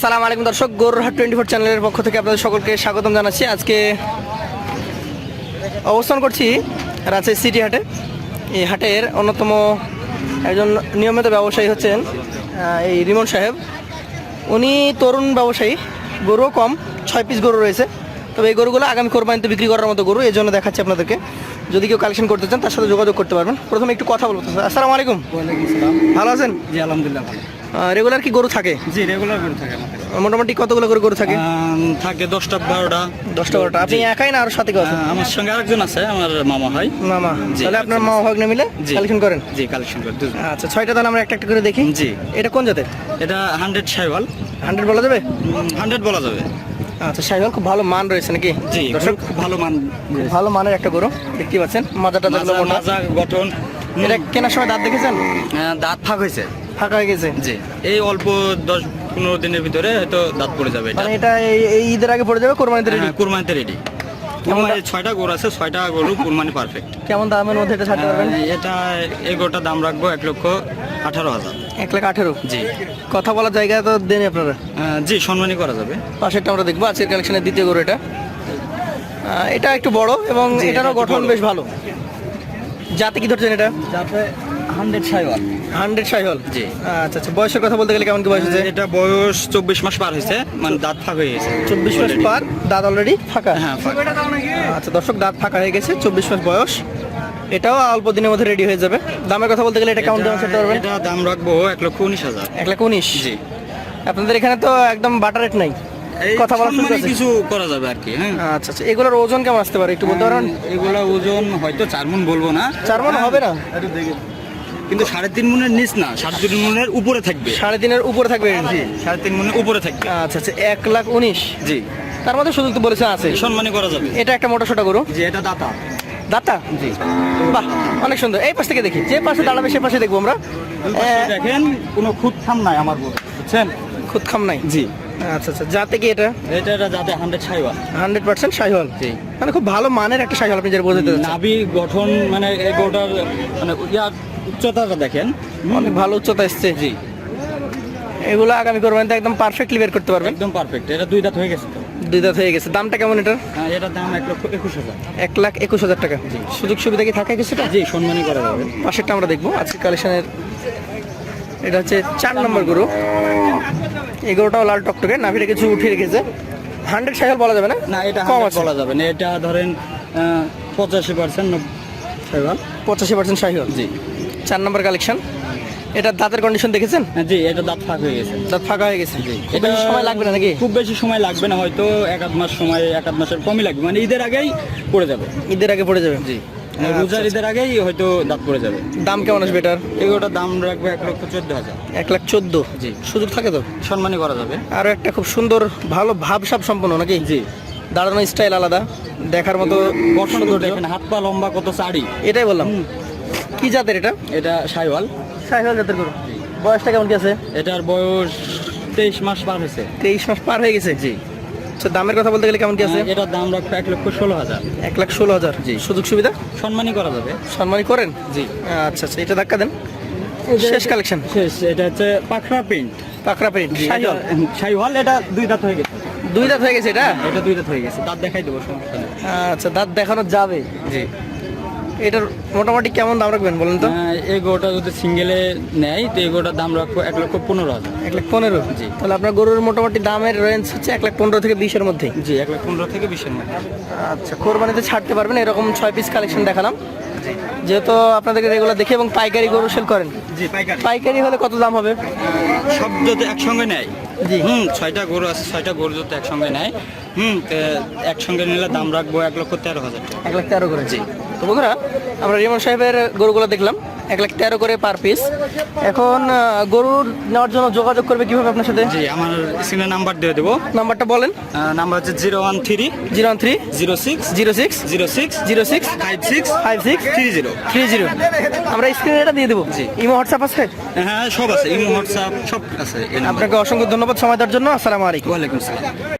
আসসালামু আলাইকুম দর্শক গোরহাট টোয়েন্টি ফোর চ্যানেলের পক্ষ থেকে আপনাদের সকলকে স্বাগতম জানাচ্ছি। আজকে অবস্থান করছি রাজশাহী সিটি হাটে। এই হাটের অন্যতম একজন নিয়মিত ব্যবসায়ী হচ্ছেন এই রিমন সাহেব। উনি তরুণ ব্যবসায়ী গরুও কম ছয় পিস গরু রয়েছে। তবে এই গরুগুলো আগামী কোরবানিতে বিক্রি করার মতো গরু এই জন্য দেখাচ্ছি আপনাদেরকে। যদি কেউ কালেকশন করতে চান তার সাথে যোগাযোগ করতে পারবেন। প্রথমে একটু কথা বলব। আসসালামু আলাইকুম। ভালো আছেন? জি আলহামদুলিল্লাহ ভালো। রেগুলার কি গরু থাকে? জি রেগুলার করে থাকে মোটামুটি কতগুলো করে গরু থাকে? থাকে দশটা বারোটা। দশটা বারোটা। আপনি একাই না আরও সাথে কেউ আমার সঙ্গে আরেকজন আছে আমার মামা হয় মামা। তাহলে আপনার মামা ভাগ্নে মিলে কালেকশন করেন? জি কালেকশন করে দুজন। আচ্ছা ছয়টা তাহলে আমরা একটা একটা করে দেখি। জি। এটা কোন জাতের? এটা হান্ড্রেড সাইওয়াল। হান্ড্রেড বলা যাবে? হান্ড্রেড বলা যাবে। আচ্ছা সাইহল খুব ভালো মান রয়েছে নাকি? জি দর্শক খুব ভালো মান ভালো মানের একটা গরু দেখতে পাচ্ছেন। মাজাটা মাজা মোটা। মাজা গঠন। এটা কেনার সময় দাঁত দেখেছেন? দাঁত ফাঁক হয়েছে। ফাঁকা হয়ে গেছে? জি। এই অল্প দশ পনেরো দিনের ভিতরে হয়তো দাঁত পড়ে যাবে এটা মানে এটা। এই ঈদের আগে পড়ে যাবে কোরবানিতে রেডি হ্যাঁ, কুরবানিতে রেডি কুরবানি ছয়টা গরু আছে ছয়টা গরু কুরবানি পারফেক্ট কেমন দামের মধ্যে এটা ছাড়তে পারবেন? এটা এই গরুটার দাম রাখব এক লক্ষ আঠারো হাজার। এক লাখ আঠেরো? জি। কথা বলার জায়গা তো দেন আপনারা। জি সম্মানই করা যাবে। পাশেরটা আমরা দেখব আজকের কালেকশনের দ্বিতীয় গরু এটা। এটা একটু বড় এবং এটারও গঠন বেশ ভালো। যাতে কি ধরছেন এটা? যাতে হান্ড্রেড সাইওয়াল। হান্ড্রেড সাইহল? জি। আচ্ছা আচ্ছা বয়সের কথা বলতে গেলে কেমন কি বয়স হচ্ছে এটা বয়স চব্বিশ মাস পার হয়েছে মানে দাঁত ফাঁক হয়ে গেছে। চব্বিশ মাস পার দাঁত অলরেডি ফাঁকা? হ্যাঁ ফাঁক। আচ্ছা দর্শক দাঁত ফাঁকা হয়ে গেছে চব্বিশ মাস বয়স। এটাও অল্প দিনের মধ্যে রেডি হয়ে যাবে। দামের কথা বলতে গেলে এটা কেমন দাম সেটা পারবেন? এটা দাম রাখব এক লক্ষ উনিশ হাজার। এক লাখ উনিশ? জি। আপনাদের এখানে তো একদম বাটার রেট নাই। এই কথা বলা শুরু কিছু করা যাবে আর কি হ্যাঁ। আচ্ছা আচ্ছা এগুলোর ওজন কেমন আসতে পারে? একটু বলতে পারেন? এগুলা ওজন হয়তো চার মন বলব না। চার হ্যাঁ, হবে না? কিন্তু সাড়ে তিন মনের নিচ না সাড়ে তিন মনের উপরে থাকবে। সাড়ে তিনের উপরে থাকবে জি। সাড়ে তিন মনের উপরে থাকবে। আচ্ছা আচ্ছা এক লাখ উনিশ। জি। তার মধ্যে শুধু তো বলেছে আছে। সম্মানী করা যাবে। এটা একটা মোটা সোটা গরু? যে এটা দাতা। দাতা? জি। বাহ অনেক সুন্দর। এই পাশ থেকে দেখি যে পাশে দাঁড়াবে সে পাশে দেখব আমরা। দেখেন কোনো খুদ খাম নাই আমার বুঝছেন? খুদ খাম নাই? জি। আচ্ছা আচ্ছা। যাতে কি এটা? এটা এটা যাতে hundred Sahiwal hundred percent Sahiwal জি। মানে খুব ভালো মানের একটা শাহিওয়াল আপনি যেটা বোঝাতে নাভি গঠন মানে এই গরুটার মানে ইয়ার উচ্চতাটা দেখেন। অনেক ভালো উচ্চতা এসছে। জি। এগুলো আগামী কোরবানিতে একদম পারফেক্টলি বের করতে পারবেন। একদম পারফেক্ট এটা দুই দাঁত হয়ে গেছে দুই দাঁত হয়ে গেছে। দামটা কেমন এটার? হ্যাঁ, এটার দাম এক লক্ষ একুশ হাজার। এক লাখ একুশ হাজার টাকা। সুযোগ সুবিধা কি থাকে কিছুটা? জি সম্মানী করা যাবে। পাশেরটা আমরা দেখব। আজকে কালেকশনের এটা হচ্ছে চার নম্বর গরু। এই লাল টকটকে নাভিটা কিছু উঠিয়ে রেখেছে। হান্ড্রেড সাইকেল বলা যাবে না? না এটা কম বলা যাবে না। এটা ধরেন পঁচাশি পার্সেন্ট ছাইওয়াল পঁচাশি পার্সেন্ট সাইকেল। জি। চার নম্বর কালেকশন এটা দাঁতের কন্ডিশন দেখেছেন? হ্যাঁ, জি এটা দাঁত ফাঁক হয়ে গেছে। দাঁত ফাঁকা হয়ে গেছে। জি এটা সময় লাগবে না নাকি? খুব বেশি সময় লাগবে না হয়তো এক আধ মাস সময় এক আধ মাসের কমই লাগবে। মানে ঈদের আগেই পড়ে যাবে। ঈদের আগে পড়ে যাবে। জি। রোজার ঈদের আগেই হয়তো দাঁত পড়ে যাবে। দাম কেমন আসবে এটার? এগুলোটার দাম রাখবে এক লক্ষ চোদ্দ হাজার। এক লাখ চোদ্দ? জি। সুযোগ থাকে তো? সম্মানী করা যাবে। আরও একটা খুব সুন্দর ভালো ভাবসাব সম্পন্ন নাকি? জি। দাঁড়ানো স্টাইল আলাদা দেখার মতো গঠন। দেখেন হাত পা লম্বা কত চাড়ি এটাই বললাম। কি জাতের এটা? এটা সাইওয়াল। সাইকেল জাতের গরু। বয়সটা কেমন কি আছে? এটার বয়স তেইশ মাস পার হয়েছে। তেইশ মাস পার হয়ে গেছে? জি। আচ্ছা দামের কথা বলতে গেলে কেমন কি আছে? এটার দাম রাখবে এক লক্ষ ষোলো হাজার। এক লাখ ষোলো হাজার। জি। সুযোগ সুবিধা? সম্মানই করা যাবে। সম্মানই করেন? জি। আচ্ছা আচ্ছা এটা ধাক্কা দেন। শেষ কালেকশন শেষ এটা হচ্ছে পাখরা প্রিন্ট পাখরা প্রিন্ট শাহিওয়াল। শাইওয়াল এটা দুই দাঁত হয়ে গেছে। দুই দাঁত হয়ে গেছে এটা? এটা দুই দাঁত হয়ে গেছে। দাঁত দেখাই দেবো সমস্যা নেই। আচ্ছা দাঁত দেখানো যাবে। জি। এটার মোটামুটি কেমন দাম রাখবেন বলেন তো? আহ, এই গোটা যদি সিঙ্গেলে নেয় তো এই গোটার দাম রাখব এক লক্ষ পনেরো হাজার। এক লাখ পনেরো? জি। তাহলে আপনার গরুর মোটামুটি দামের রেঞ্জ হচ্ছে এক লাখ পনেরো থেকে বিশের মধ্যে। জি এক লাখ পনেরো থেকে বিশের মধ্যে। আচ্ছা কোরবানিতে ছাড়তে পারবেন এরকম ছয় পিস কালেকশন দেখালাম। যেহেতু আপনাদেরকে রেগুলার দেখি এবং পাইকারি গরু সেল করেন। জি পাইকারি। পাইকারি হলে কত দাম হবে? সব যদি একসঙ্গে নেয়। জি। হুম ছয়টা গরু আছে ছয়টা গরু যদি একসঙ্গে নেয় হুম একসঙ্গে নিলে দাম রাখব এক লক্ষ তেরো হাজার টাকা। এক লাখ তেরো করে। জি। তো বন্ধুরা আমরা রিমন সাহেবের গরুগুলো দেখলাম। এক লাখ তেরো করে পার পিস এখন গরু নেওয়ার জন্য যোগাযোগ করবে কীভাবে আপনার সাথে? জি আমার স্ক্রিনে নাম্বার দিয়ে দেবো। নাম্বারটা বলেন। নাম্বার হচ্ছে zero one three zero one three zero six zero six zero six zero six five six five six three zero. Three zero. আমরা স্ক্রিনে এটা দিয়ে দেবো। জি। ইমো হোয়াটসঅ্যাপ আছে? হ্যাঁ সব আছে। ইমো হোয়াটসঅ্যাপ সব আছে। আপনাকে অসংখ্য ধন্যবাদ সময় দেওয়ার জন্য। আসসালামু আলাইকুম। ওয়ালাইকুম আসসালাম।